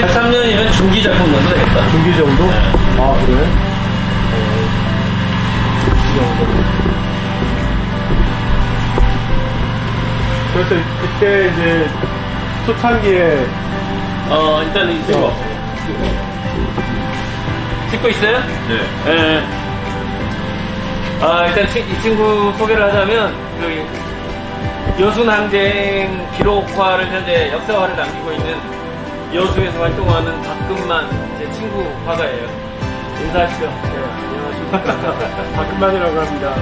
2013년이면 중기 작품 정도 되겠다. 중기 정도? 네. 아, 그래? 어, 중기 정도. 그래서 그때 이제 초창기에 어, 일단 이 친구. 찍고 있어요? 네. 예. 아, 일단 치- 이 친구 소개를 하자면, 그, 여순항쟁 기록화를 현재 역사화를 남기고 있는 여수에서 활동하는 박금만 제 친구 화가예요. 인사하시죠. 네, 안녕하십니까. 박근만이라고 합니다.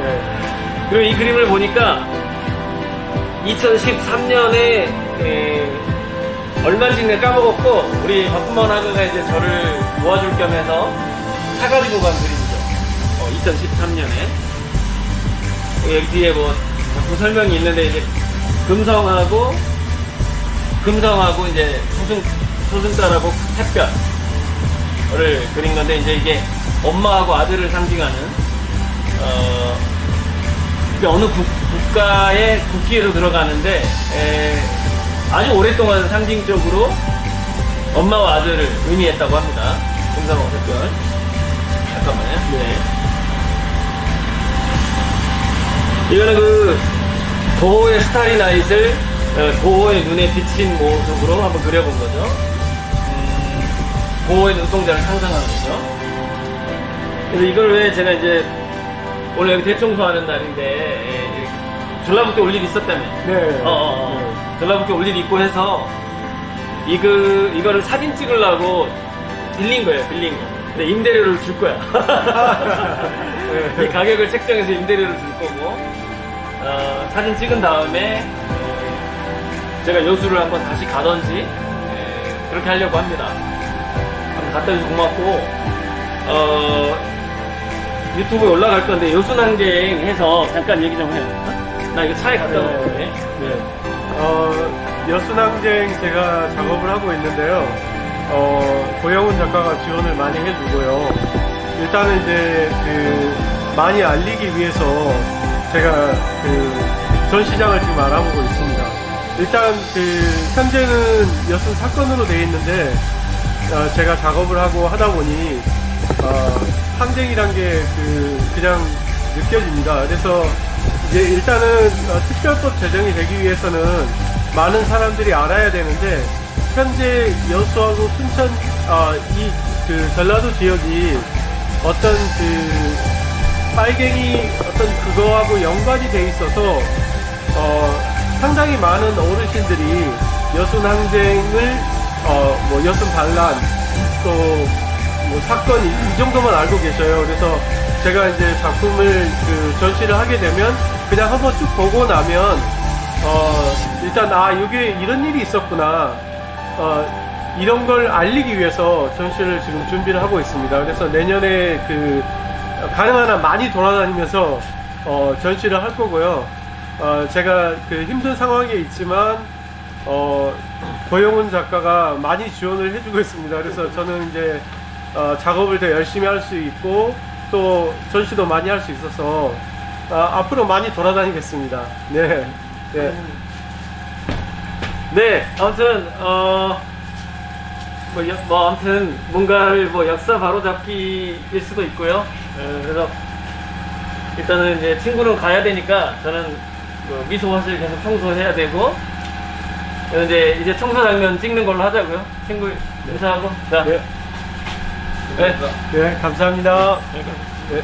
네. 그리고 이 그림을 보니까 2013년에 얼마인지는 까먹었고 우리 박수만 하그가 이제 저를 도와줄 겸 해서 사가지고 간 그림이죠. 2013년에 여기 뒤에 뭐 작품 설명이 있는데 이제 금성하고 금성하고 이제 소승 소승달하고 햇별을 그린 건데 이제 이게 엄마하고 아들을 상징하는 어, 어느 국, 가의 국기로 들어가는데 에, 아주 오랫동안 상징적으로 엄마와 아들을 의미했다고 합니다. 금성하고 햇별. 잠깐만요. 네. 이거는 그 도호의 스타리나잇을 어, 도호의 눈에 비친 모습으로 한번 그려본 거죠. 음, 도호의 눈동자를 상상하는 거죠. 그래서 이걸 왜 제가 이제 오늘 여기 대청소하는 날인데 예, 전라북도 올 일이 있었다며. 네. 어, 어, 어. 전라북도 올 일이 있고 해서 이거 이거를 사진 찍으려고 빌린 거예요, 빌린 거. 근데 임대료를 줄 거야. 네. 이 가격을 책정해서 임대료를 줄 거고 어, 사진 찍은 다음에 어, 제가 여수를 한번 다시 가던지 예, 그렇게 하려고 합니다. 한번 갔다 와서 고맙고 어, 유튜브에 올라갈 건데 여수난쟁 해서 잠깐 얘기 좀 해요. 어? 나 이거 차에 갖다 놓을게. 네. 어, 여순항쟁 제가 작업을 하고 있는데요. 어, 고영훈 작가가 지원을 많이 해주고요. 일단은 이제 그 많이 알리기 위해서 제가 그 전시장을 지금 알아보고 있습니다. 일단 그 현재는 여순 사건으로 되어 있는데 어, 제가 작업을 하고 하다 보니 어, 항쟁이란 게그 그냥 느껴집니다. 그래서 이제 일단은 어, 특별법 제정이 되기 위해서는 많은 사람들이 알아야 되는데 현재 여수하고 순천 어, 이그 전라도 지역이 어떤 그 빨갱이 어떤 그거하고 연관이 돼 있어서 어, 상당히 많은 어르신들이 여순 항쟁을 어, 뭐 여순 반란 또 뭐 사건 이, 이 정도만 알고 계셔요. 그래서 제가 이제 작품을 그 전시를 하게 되면 그냥 한번 쭉 보고 나면 어, 일단 아 이게 이런 일이 있었구나. 어, 이런 걸 알리기 위해서 전시를 지금 준비를 하고 있습니다. 그래서 내년에 그 가능한 한 많이 돌아다니면서 어, 전시를 할 거고요. 어, 제가 그 힘든 상황에 있지만 어, 고영훈 작가가 많이 지원을 해주고 있습니다. 그래서 저는 이제 어, 작업을 더 열심히 할 수 있고 또 전시도 많이 할 수 있어서 아, 앞으로 많이 돌아다니겠습니다. 네. 네. 네, 아무튼 어, 뭐, 여- 뭐 아무튼 뭔가를 뭐 역사 바로잡기일 수도 있고요. 어, 그래서 일단은 이제 친구는 가야 되니까 저는 그 미소 화실 계속 청소해야 되고 이제 이제 청소 장면 찍는 걸로 하자고요. 친구 인사하고 자, 네. 네. 네, 감사합니다. 네.